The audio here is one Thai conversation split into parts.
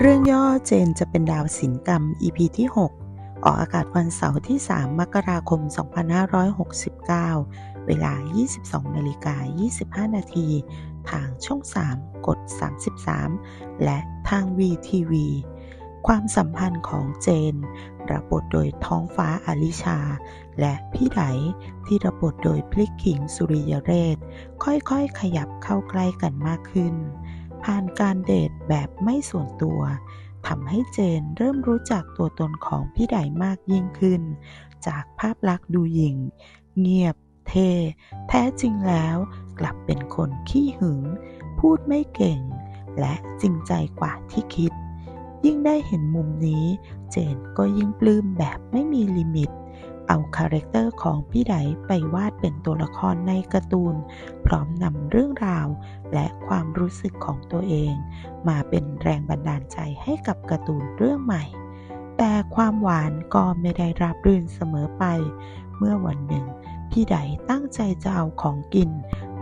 เรื่องย่อเจนจะเป็นดาวศิลกรรม EP ที่ 6 ออกอากาศวันเสาร์ที่ 3 มกราคม 2569 เวลา 22นาฬิกา25 นาที ทางช่อง 3 กด 33 และทาง VTV ความสัมพันธ์ของเจน รับบทโดยท้องฟ้าอาลิชา และพี่ไดที่รับบทโดยพลิกขิงสุริยเรศ ค่อยๆ ขยับเข้าใกล้กันมากขึ้น ผ่านการเดทแบบไม่ส่วนตัวทำให้เจนเริ่มรู้จักตัวตนของพี่ไดมากยิ่งขึ้น จากภาพลักษณ์ดูหยิ่ง เงียบ เท่แท้จริงแล้วกลับเป็นคนขี้หึง พูดไม่เก่ง และจริงใจกว่าที่คิด ยิ่งได้เห็นมุมนี้ เจนก็ยิ่งปลื้มแบบไม่มีลิมิต เอาคาแรคเตอร์ของพี่ไดไปวาดเป็นตัวละครในการ์ตูน พร้อมนำเรื่องราว และความรู้สึกของตัวเอง มาเป็นแรงบันดาลใจให้กับการ์ตูนเรื่องใหม่ แต่ความหวานก็ไม่ได้ราบรื่นเสมอไป เมื่อวันหนึ่ง พี่ไดตั้งใจจะเอาของกิน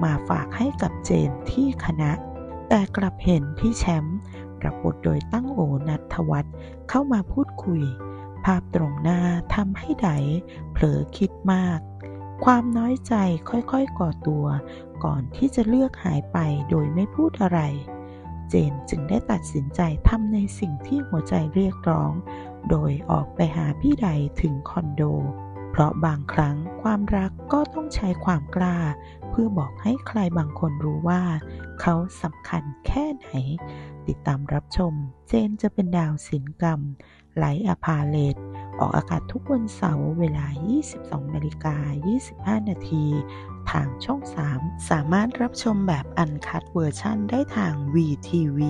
มาฝากให้กับเจนที่คณะ แต่กลับเห็นพี่แชมป์รับบทโดยตั้งโอนัทวัฒน์เข้ามาพูดคุย ภาพตรงหน้าทำให้ไดเผลอคิดมาก ความน้อยใจค่อยๆก่อตัว ก่อนที่จะเลือกหายไปโดยไม่พูดอะไร เจนจึงได้ตัดสินใจทำในสิ่งที่หัวใจเรียกร้อง โดยออกไปหาพี่ใดถึงคอนโด เพราะบางครั้งความรักก็ต้องใช้ความกล้า เพื่อบอกให้ใครบางคนรู้ว่า เขาสำคัญแค่ไหน ติดตามรับชม เจนจะเป็นดาวศิลกรรม ไลท์อพาเลตออกอากาศทุกวันเสาร์เวลา 22นาฬิกา25 นาที ทางช่อง 3 สามารถรับชมแบบอันคัดเวอร์ชั่นได้ทาง VTV